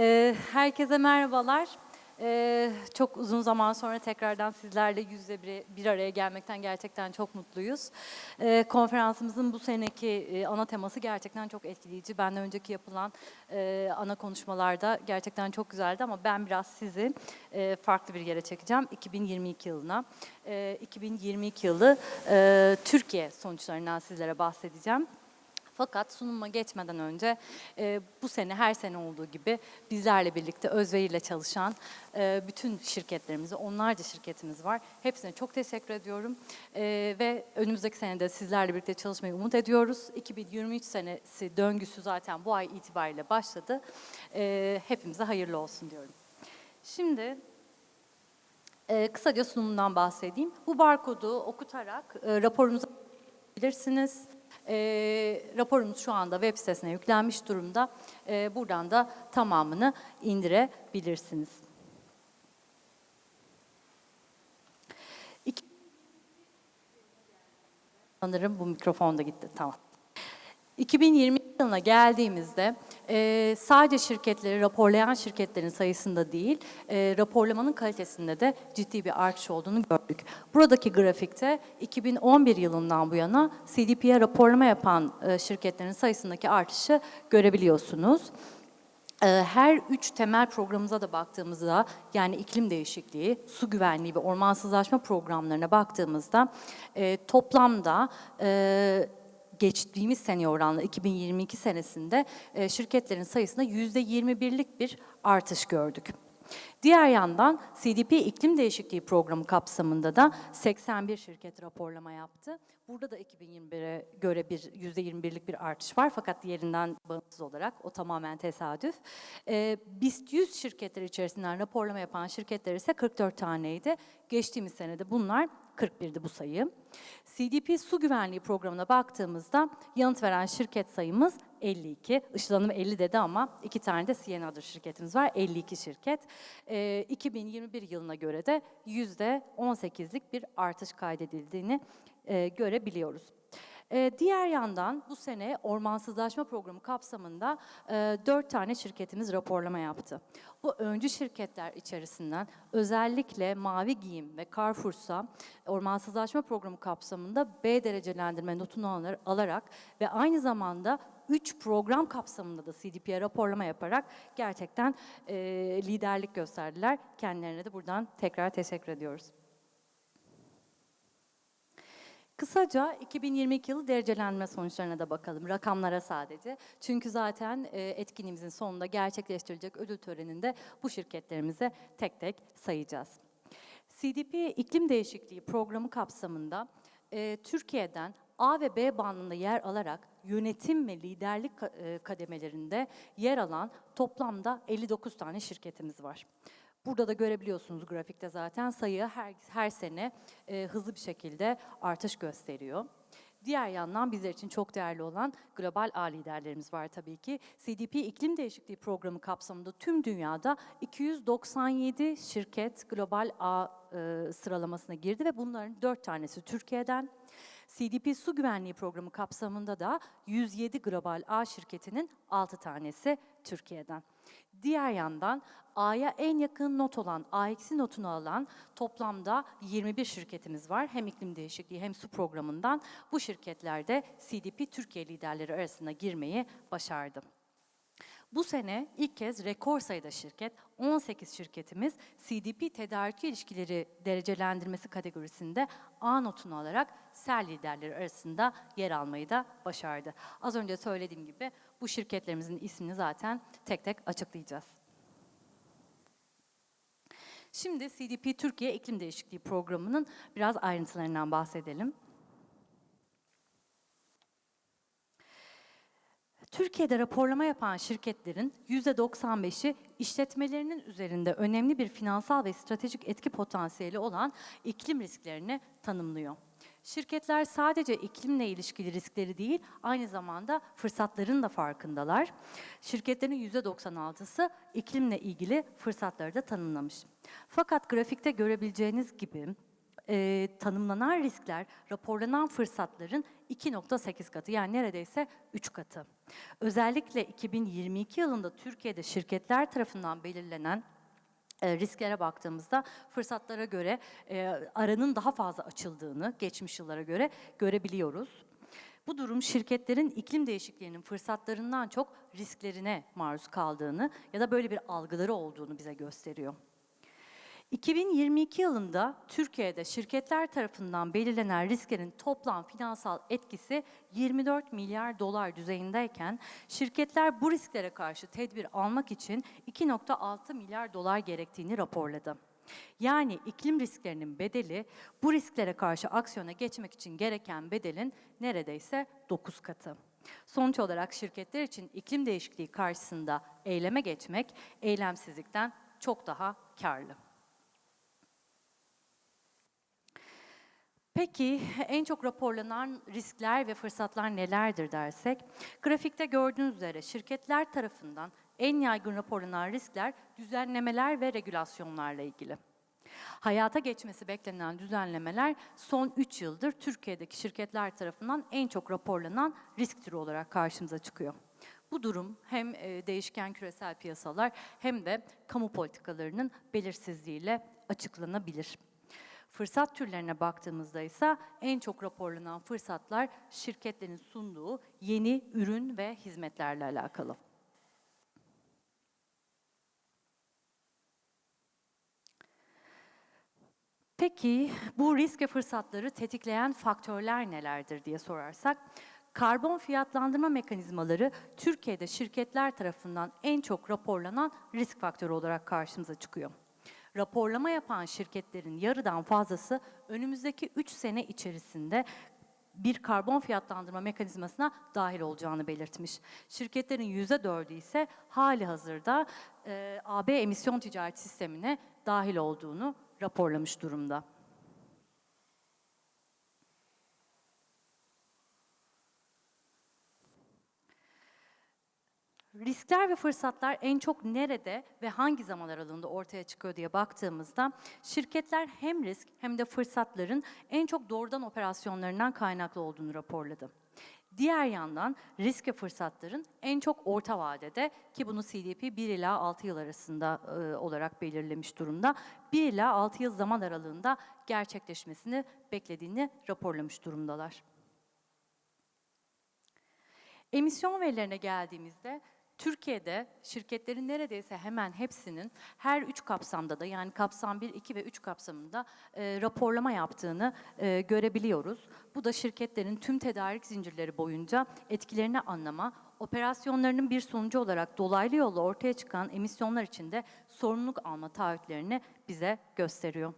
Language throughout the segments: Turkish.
Ee, herkese merhabalar. Ee, çok uzun zaman sonra tekrardan sizlerle yüz yüze bir, bir araya gelmekten gerçekten çok mutluyuz. Ee, konferansımızın bu seneki e, ana teması gerçekten çok etkileyici. Benden önceki yapılan e, ana konuşmalarda gerçekten çok güzeldi ama ben biraz sizi e, farklı bir yere çekeceğim. 2022 yılına. E, 2022 yılı Türkiye sonuçlarından sizlere bahsedeceğim. Fakat sunuma geçmeden önce e, bu sene her sene olduğu gibi bizlerle birlikte özveriyle çalışan e, bütün şirketlerimize, onlarca şirketimiz var. Hepsine çok teşekkür ediyorum E, ve önümüzdeki senede sizlerle birlikte çalışmayı umut ediyoruz. 2023 senesi döngüsü zaten bu ay itibariyle başladı. E, hepimize hayırlı olsun diyorum. Şimdi e, kısaca sunumdan bahsedeyim. Bu barkodu okutarak e, raporunuzu bilirsiniz. E, raporumuz şu anda web sitesine yüklenmiş durumda. E, buradan da tamamını indirebilirsiniz. İki... Sanırım bu mikrofon da gitti. Tamam. 2020 yılına geldiğimizde e, sadece şirketleri raporlayan şirketlerin sayısında değil, e, raporlamanın kalitesinde de ciddi bir artış olduğunu gördük. Buradaki grafikte 2011 yılından bu yana CDP'ye raporlama yapan e, şirketlerin sayısındaki artışı görebiliyorsunuz. E, Her üç temel programımıza da baktığımızda yani iklim değişikliği, su güvenliği ve ormansızlaşma programlarına baktığımızda e, toplamda e, geçtiğimiz sene oranla 2022 senesinde e, şirketlerin sayısında %21'lik bir artış gördük. Diğer yandan CDP iklim değişikliği programı kapsamında da 81 şirket raporlama yaptı. Burada da 2021'e göre bir %21'lik bir artış var fakat diğerinden bağımsız olarak o tamamen tesadüf. Ee, BIST 100 şirketler içerisinden raporlama yapan şirketler ise 44 taneydi. Geçtiğimiz senede bunlar 41'di bu sayı. CDP su güvenliği programına baktığımızda yanıt veren şirket sayımız 52. Işıl Hanım 50 dedi ama iki tane de Siena'dır şirketimiz var. 52 şirket. Ee, 2021 yılına göre de %18'lik bir artış kaydedildiğini e, görebiliyoruz. Ee, diğer yandan bu sene ormansızlaşma programı kapsamında e, dört tane şirketimiz raporlama yaptı. Bu öncü şirketler içerisinden özellikle Mavi Giyim ve Carrefour'sa ormansızlaşma programı kapsamında B derecelendirme notunu alarak ve aynı zamanda 3 program kapsamında da CDP'ye raporlama yaparak gerçekten e, liderlik gösterdiler. Kendilerine de buradan tekrar teşekkür ediyoruz. Kısaca 2022 yılı derecelenme sonuçlarına da bakalım, rakamlara sadece. Çünkü zaten e, etkinliğimizin sonunda gerçekleştirilecek ödül töreninde bu şirketlerimize tek tek sayacağız. CDP iklim değişikliği programı kapsamında e, Türkiye'den A ve B bandında yer alarak yönetim ve liderlik e, kademelerinde yer alan toplamda 59 tane şirketimiz var. Burada da görebiliyorsunuz grafikte zaten sayı her, her sene e, hızlı bir şekilde artış gösteriyor. Diğer yandan bizler için çok değerli olan global A liderlerimiz var tabii ki. CDP iklim değişikliği programı kapsamında tüm dünyada 297 şirket global A e, sıralamasına girdi ve bunların 4 tanesi Türkiye'den. CDP su güvenliği programı kapsamında da 107 global A şirketinin 6 tanesi Türkiye'den. Diğer yandan A'ya en yakın not olan, A eksi notunu alan toplamda 21 şirketimiz var. Hem iklim değişikliği hem su programından. Bu şirketlerde CDP Türkiye liderleri arasına girmeyi başardı. Bu sene ilk kez rekor sayıda şirket, 18 şirketimiz CDP tedarik ilişkileri derecelendirmesi kategorisinde A notunu alarak SER liderleri arasında yer almayı da başardı. Az önce söylediğim gibi bu şirketlerimizin ismini zaten tek tek açıklayacağız. Şimdi CDP Türkiye İklim Değişikliği Programı'nın biraz ayrıntılarından bahsedelim. Türkiye'de raporlama yapan şirketlerin %95'i işletmelerinin üzerinde önemli bir finansal ve stratejik etki potansiyeli olan iklim risklerini tanımlıyor. Şirketler sadece iklimle ilişkili riskleri değil, aynı zamanda fırsatların da farkındalar. Şirketlerin %96'sı iklimle ilgili fırsatları da tanımlamış. Fakat grafikte görebileceğiniz gibi e, tanımlanan riskler, raporlanan fırsatların 2.8 katı yani neredeyse 3 katı. Özellikle 2022 yılında Türkiye'de şirketler tarafından belirlenen e, risklere baktığımızda fırsatlara göre e, aranın daha fazla açıldığını geçmiş yıllara göre görebiliyoruz. Bu durum şirketlerin iklim değişikliğinin fırsatlarından çok risklerine maruz kaldığını ya da böyle bir algıları olduğunu bize gösteriyor. 2022 yılında Türkiye'de şirketler tarafından belirlenen risklerin toplam finansal etkisi 24 milyar dolar düzeyindeyken şirketler bu risklere karşı tedbir almak için 2.6 milyar dolar gerektiğini raporladı. Yani iklim risklerinin bedeli bu risklere karşı aksiyona geçmek için gereken bedelin neredeyse 9 katı. Sonuç olarak şirketler için iklim değişikliği karşısında eyleme geçmek eylemsizlikten çok daha karlı. Peki en çok raporlanan riskler ve fırsatlar nelerdir dersek, grafikte gördüğünüz üzere şirketler tarafından en yaygın raporlanan riskler düzenlemeler ve regülasyonlarla ilgili. Hayata geçmesi beklenen düzenlemeler son 3 yıldır Türkiye'deki şirketler tarafından en çok raporlanan risk türü olarak karşımıza çıkıyor. Bu durum hem e, değişken küresel piyasalar hem de kamu politikalarının belirsizliğiyle açıklanabilir. Fırsat türlerine baktığımızda ise en çok raporlanan fırsatlar şirketlerin sunduğu yeni ürün ve hizmetlerle alakalı. Peki bu risk ve fırsatları tetikleyen faktörler nelerdir diye sorarsak, karbon fiyatlandırma mekanizmaları Türkiye'de şirketler tarafından en çok raporlanan risk faktörü olarak karşımıza çıkıyor. Raporlama yapan şirketlerin yarıdan fazlası önümüzdeki 3 sene içerisinde bir karbon fiyatlandırma mekanizmasına dahil olacağını belirtmiş. Şirketlerin %4'ü ise hali hazırda e, AB emisyon ticaret sistemine dahil olduğunu raporlamış durumda. Riskler ve fırsatlar en çok nerede ve hangi zaman aralığında ortaya çıkıyor diye baktığımızda şirketler hem risk hem de fırsatların en çok doğrudan operasyonlarından kaynaklı olduğunu raporladı. Diğer yandan risk ve fırsatların en çok orta vadede ki bunu CDP 1 ila 6 yıl arasında e, olarak belirlemiş durumda. 1 ila 6 yıl zaman aralığında gerçekleşmesini beklediğini raporlamış durumdalar. Emisyon verilerine geldiğimizde Türkiye'de şirketlerin neredeyse hemen hepsinin her üç kapsamda da yani kapsam 1, 2 ve 3 kapsamında e, raporlama yaptığını e, görebiliyoruz. Bu da şirketlerin tüm tedarik zincirleri boyunca etkilerini anlama, operasyonlarının bir sonucu olarak dolaylı yolla ortaya çıkan emisyonlar içinde sorumluluk alma taahhütlerini bize gösteriyor.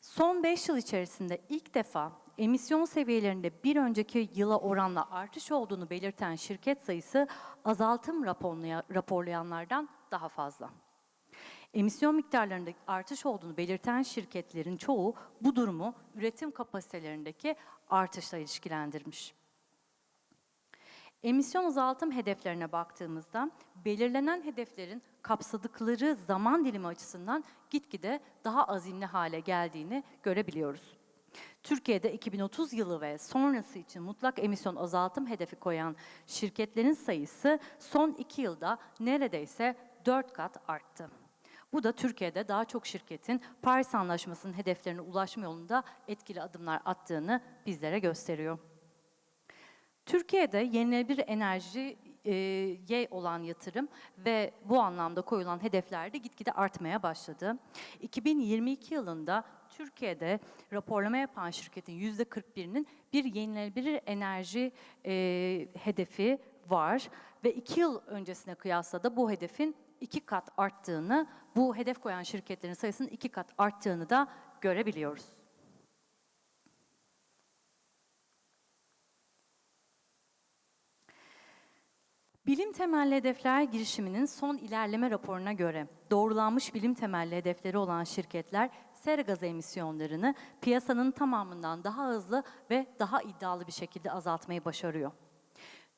Son 5 yıl içerisinde ilk defa emisyon seviyelerinde bir önceki yıla oranla artış olduğunu belirten şirket sayısı azaltım raporlayanlardan daha fazla. Emisyon miktarlarında artış olduğunu belirten şirketlerin çoğu bu durumu üretim kapasitelerindeki artışla ilişkilendirmiş. Emisyon azaltım hedeflerine baktığımızda belirlenen hedeflerin kapsadıkları zaman dilimi açısından gitgide daha azimli hale geldiğini görebiliyoruz. Türkiye'de 2030 yılı ve sonrası için mutlak emisyon azaltım hedefi koyan şirketlerin sayısı son iki yılda neredeyse 4 kat arttı. Bu da Türkiye'de daha çok şirketin Paris Anlaşması'nın hedeflerine ulaşma yolunda etkili adımlar attığını bizlere gösteriyor. Türkiye'de yenilenebilir enerjiye olan yatırım ve bu anlamda koyulan hedefler de gitgide artmaya başladı. 2022 yılında Türkiye'de raporlama yapan şirketin %41'inin bir yenilenebilir enerji e, hedefi var ve iki yıl öncesine kıyasla da bu hedefin iki kat arttığını, bu hedef koyan şirketlerin sayısının iki kat arttığını da görebiliyoruz. Bilim temelli hedefler girişiminin son ilerleme raporuna göre doğrulanmış bilim temelli hedefleri olan şirketler sera gazı emisyonlarını piyasanın tamamından daha hızlı ve daha iddialı bir şekilde azaltmayı başarıyor.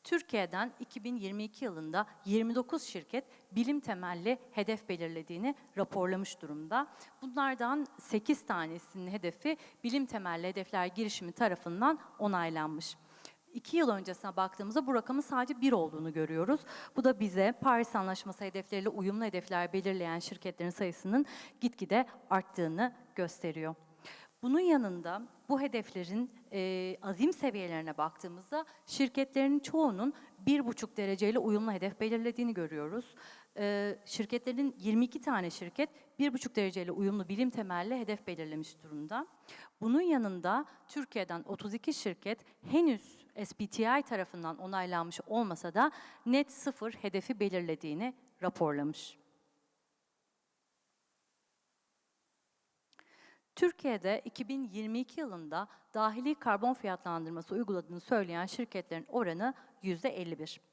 Türkiye'den 2022 yılında 29 şirket bilim temelli hedef belirlediğini raporlamış durumda. Bunlardan 8 tanesinin hedefi bilim temelli hedefler girişimi tarafından onaylanmış. İki yıl öncesine baktığımızda bu rakamın sadece bir olduğunu görüyoruz. Bu da bize Paris Anlaşması hedefleriyle uyumlu hedefler belirleyen şirketlerin sayısının gitgide arttığını gösteriyor. Bunun yanında bu hedeflerin e, azim seviyelerine baktığımızda şirketlerin çoğunun bir buçuk dereceyle uyumlu hedef belirlediğini görüyoruz. E, şirketlerin 22 tane şirket bir buçuk dereceyle uyumlu bilim temelli hedef belirlemiş durumda. Bunun yanında Türkiye'den 32 şirket henüz SBTI tarafından onaylanmış olmasa da net sıfır hedefi belirlediğini raporlamış. Türkiye'de 2022 yılında dahili karbon fiyatlandırması uyguladığını söyleyen şirketlerin oranı %51.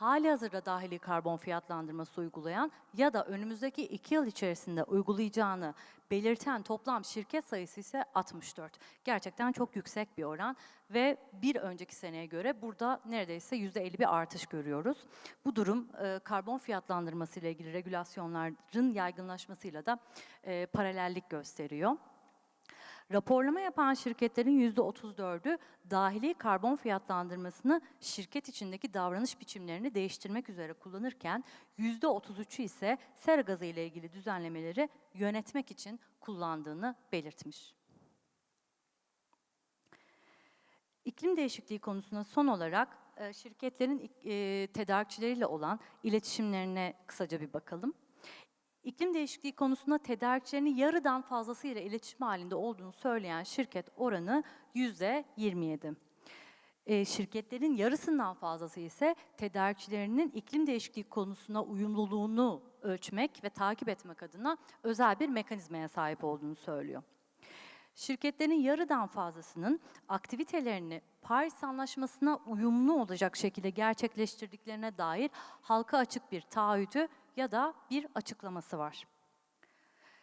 Hali hazırda dahili karbon fiyatlandırması uygulayan ya da önümüzdeki iki yıl içerisinde uygulayacağını belirten toplam şirket sayısı ise 64. Gerçekten çok yüksek bir oran ve bir önceki seneye göre burada neredeyse %50 bir artış görüyoruz. Bu durum e, karbon fiyatlandırması ile ilgili regülasyonların yaygınlaşmasıyla da e, paralellik gösteriyor. Raporlama yapan şirketlerin %34'ü dahili karbon fiyatlandırmasını şirket içindeki davranış biçimlerini değiştirmek üzere kullanırken %33'ü ise sera gazı ile ilgili düzenlemeleri yönetmek için kullandığını belirtmiş. İklim değişikliği konusuna son olarak e, şirketlerin e, tedarikçileriyle olan iletişimlerine kısaca bir bakalım. İklim değişikliği konusunda tedarikçilerinin yarıdan fazlasıyla iletişim halinde olduğunu söyleyen şirket oranı yüzde 27. E, şirketlerin yarısından fazlası ise tedarikçilerinin iklim değişikliği konusuna uyumluluğunu ölçmek ve takip etmek adına özel bir mekanizmaya sahip olduğunu söylüyor. Şirketlerin yarıdan fazlasının aktivitelerini Paris Anlaşması'na uyumlu olacak şekilde gerçekleştirdiklerine dair halka açık bir taahhüdü ya da bir açıklaması var.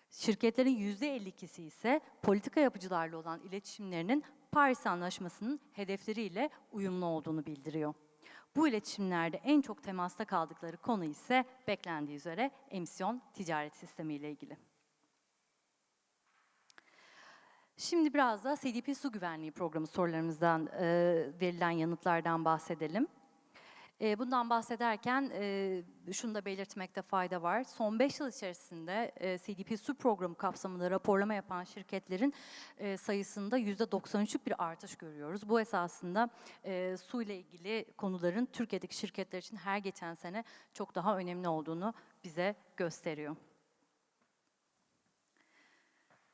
Şirketlerin %52'si ise politika yapıcılarla olan iletişimlerinin Paris Anlaşması'nın hedefleriyle uyumlu olduğunu bildiriyor. Bu iletişimlerde en çok temasta kaldıkları konu ise beklendiği üzere emisyon ticaret sistemi ile ilgili. Şimdi biraz da CDP Su Güvenliği Programı sorularımızdan e, verilen yanıtlardan bahsedelim. E, bundan bahsederken e, şunu da belirtmekte fayda var. Son 5 yıl içerisinde e, CDP Su Programı kapsamında raporlama yapan şirketlerin e, sayısında %93'lük bir artış görüyoruz. Bu esasında e, su ile ilgili konuların Türkiye'deki şirketler için her geçen sene çok daha önemli olduğunu bize gösteriyor.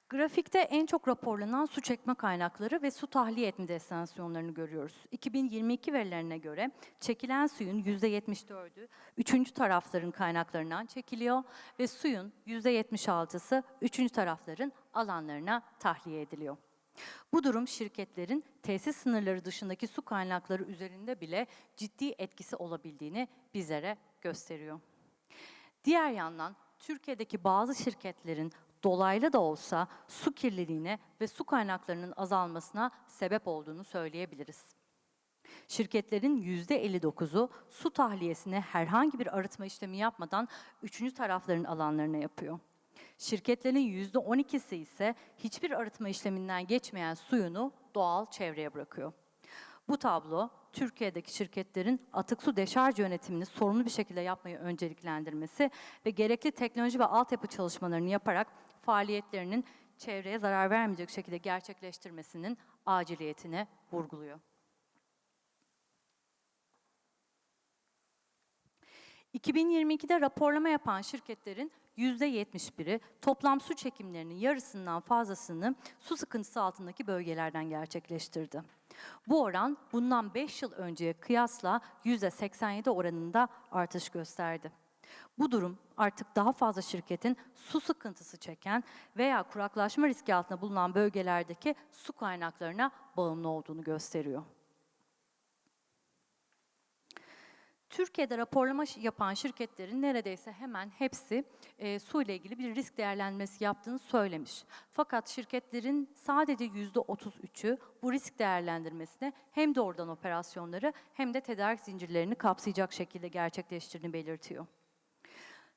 Grafikte en çok raporlanan su çekme kaynakları ve su tahliye etme destinasyonlarını görüyoruz. 2022 verilerine göre çekilen suyun %74'ü üçüncü tarafların kaynaklarından çekiliyor ve suyun %76'sı üçüncü tarafların alanlarına tahliye ediliyor. Bu durum şirketlerin tesis sınırları dışındaki su kaynakları üzerinde bile ciddi etkisi olabildiğini bizlere gösteriyor. Diğer yandan Türkiye'deki bazı şirketlerin dolaylı da olsa su kirliliğine ve su kaynaklarının azalmasına sebep olduğunu söyleyebiliriz. Şirketlerin %59'u su tahliyesine herhangi bir arıtma işlemi yapmadan üçüncü tarafların alanlarına yapıyor. Şirketlerin %12'si ise hiçbir arıtma işleminden geçmeyen suyunu doğal çevreye bırakıyor. Bu tablo Türkiye'deki şirketlerin atık su deşarj yönetimini sorumlu bir şekilde yapmayı önceliklendirmesi ve gerekli teknoloji ve altyapı çalışmalarını yaparak faaliyetlerinin çevreye zarar vermeyecek şekilde gerçekleştirmesinin aciliyetini vurguluyor. ...2022'de raporlama yapan şirketlerin %71'i toplam su çekimlerinin yarısından fazlasını su sıkıntısı altındaki bölgelerden gerçekleştirdi. Bu oran bundan 5 yıl önceye kıyasla %87 oranında artış gösterdi. Bu durum artık daha fazla şirketin su sıkıntısı çeken veya kuraklaşma riski altında bulunan bölgelerdeki su kaynaklarına bağımlı olduğunu gösteriyor. Türkiye'de raporlama yapan şirketlerin neredeyse hemen hepsi e, su ile ilgili bir risk değerlendirmesi yaptığını söylemiş. Fakat şirketlerin sadece %33'ü bu risk değerlendirmesine hem doğrudan operasyonları hem de tedarik zincirlerini kapsayacak şekilde gerçekleştirdiğini belirtiyor.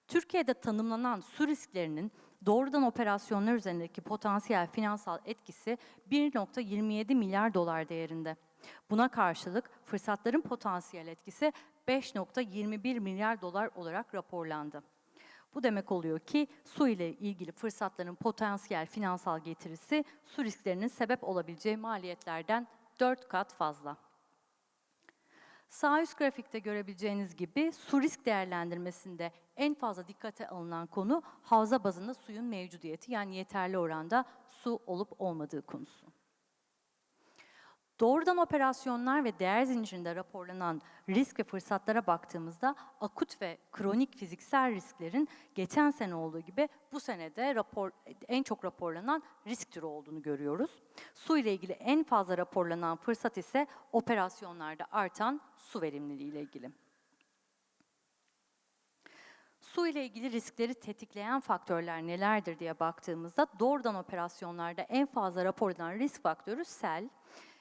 Türkiye'de tanımlanan su risklerinin doğrudan operasyonlar üzerindeki potansiyel finansal etkisi 1.27 milyar dolar değerinde. Buna karşılık fırsatların potansiyel etkisi 5.21 milyar dolar olarak raporlandı. Bu demek oluyor ki su ile ilgili fırsatların potansiyel finansal getirisi su risklerinin sebep olabileceği maliyetlerden 4 kat fazla. Sağ üst grafikte görebileceğiniz gibi su risk değerlendirmesinde en fazla dikkate alınan konu havza bazında suyun mevcudiyeti yani yeterli oranda su olup olmadığı konusu. Doğrudan operasyonlar ve değer zincirinde raporlanan risk ve fırsatlara baktığımızda akut ve kronik fiziksel risklerin geçen sene olduğu gibi bu senede rapor, en çok raporlanan risk türü olduğunu görüyoruz. Su ile ilgili en fazla raporlanan fırsat ise operasyonlarda artan su verimliliği ile ilgili. Su ile ilgili riskleri tetikleyen faktörler nelerdir diye baktığımızda doğrudan operasyonlarda en fazla raporlanan risk faktörü sel,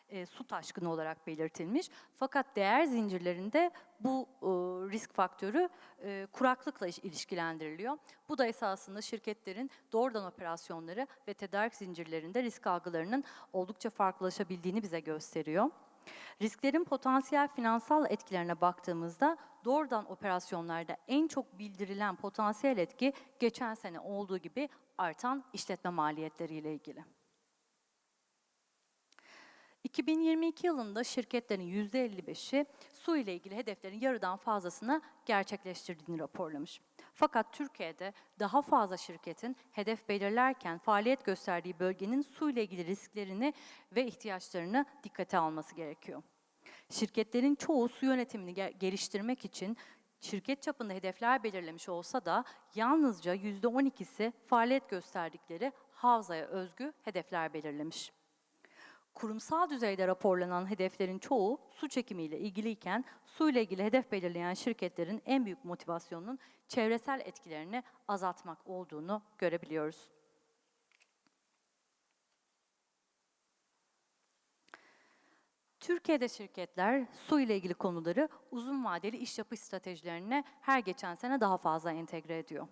e, su taşkını olarak belirtilmiş. Fakat değer zincirlerinde bu e, risk faktörü e, kuraklıkla iş- ilişkilendiriliyor. Bu da esasında şirketlerin doğrudan operasyonları ve tedarik zincirlerinde risk algılarının oldukça farklılaşabildiğini bize gösteriyor. Risklerin potansiyel finansal etkilerine baktığımızda doğrudan operasyonlarda en çok bildirilen potansiyel etki geçen sene olduğu gibi artan işletme maliyetleriyle ilgili. 2022 yılında şirketlerin %55'i su ile ilgili hedeflerin yarıdan fazlasını gerçekleştirdiğini raporlamış. Fakat Türkiye'de daha fazla şirketin hedef belirlerken faaliyet gösterdiği bölgenin su ile ilgili risklerini ve ihtiyaçlarını dikkate alması gerekiyor. Şirketlerin çoğu su yönetimini ge- geliştirmek için şirket çapında hedefler belirlemiş olsa da yalnızca %12'si faaliyet gösterdikleri havzaya özgü hedefler belirlemiş. Kurumsal düzeyde raporlanan hedeflerin çoğu su çekimiyle ilgiliyken su ile ilgili hedef belirleyen şirketlerin en büyük motivasyonunun çevresel etkilerini azaltmak olduğunu görebiliyoruz. Türkiye'de şirketler su ile ilgili konuları uzun vadeli iş yapış stratejilerine her geçen sene daha fazla entegre ediyor.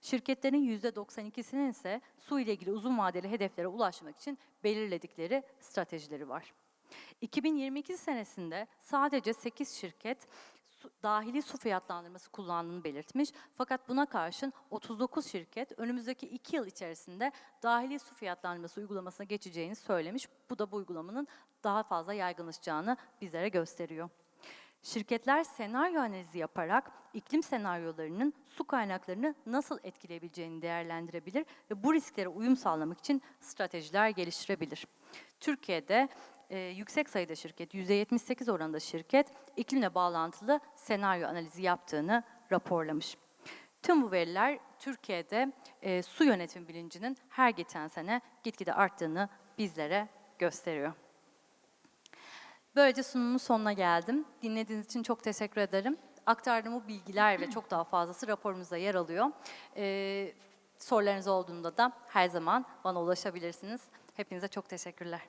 Şirketlerin %92'sinin ise su ile ilgili uzun vadeli hedeflere ulaşmak için belirledikleri stratejileri var. 2022 senesinde sadece 8 şirket su- dahili su fiyatlandırması kullandığını belirtmiş. Fakat buna karşın 39 şirket önümüzdeki 2 yıl içerisinde dahili su fiyatlandırması uygulamasına geçeceğini söylemiş. Bu da bu uygulamanın daha fazla yaygınlaşacağını bizlere gösteriyor. Şirketler senaryo analizi yaparak iklim senaryolarının su kaynaklarını nasıl etkileyebileceğini değerlendirebilir ve bu risklere uyum sağlamak için stratejiler geliştirebilir. Türkiye'de e, yüksek sayıda şirket, %78 oranında şirket iklimle bağlantılı senaryo analizi yaptığını raporlamış. Tüm bu veriler Türkiye'de e, su yönetim bilincinin her geçen sene gitgide arttığını bizlere gösteriyor. Böylece sunumun sonuna geldim. Dinlediğiniz için çok teşekkür ederim. Aktardığım bu bilgiler ve çok daha fazlası raporumuzda yer alıyor. Ee, sorularınız olduğunda da her zaman bana ulaşabilirsiniz. Hepinize çok teşekkürler.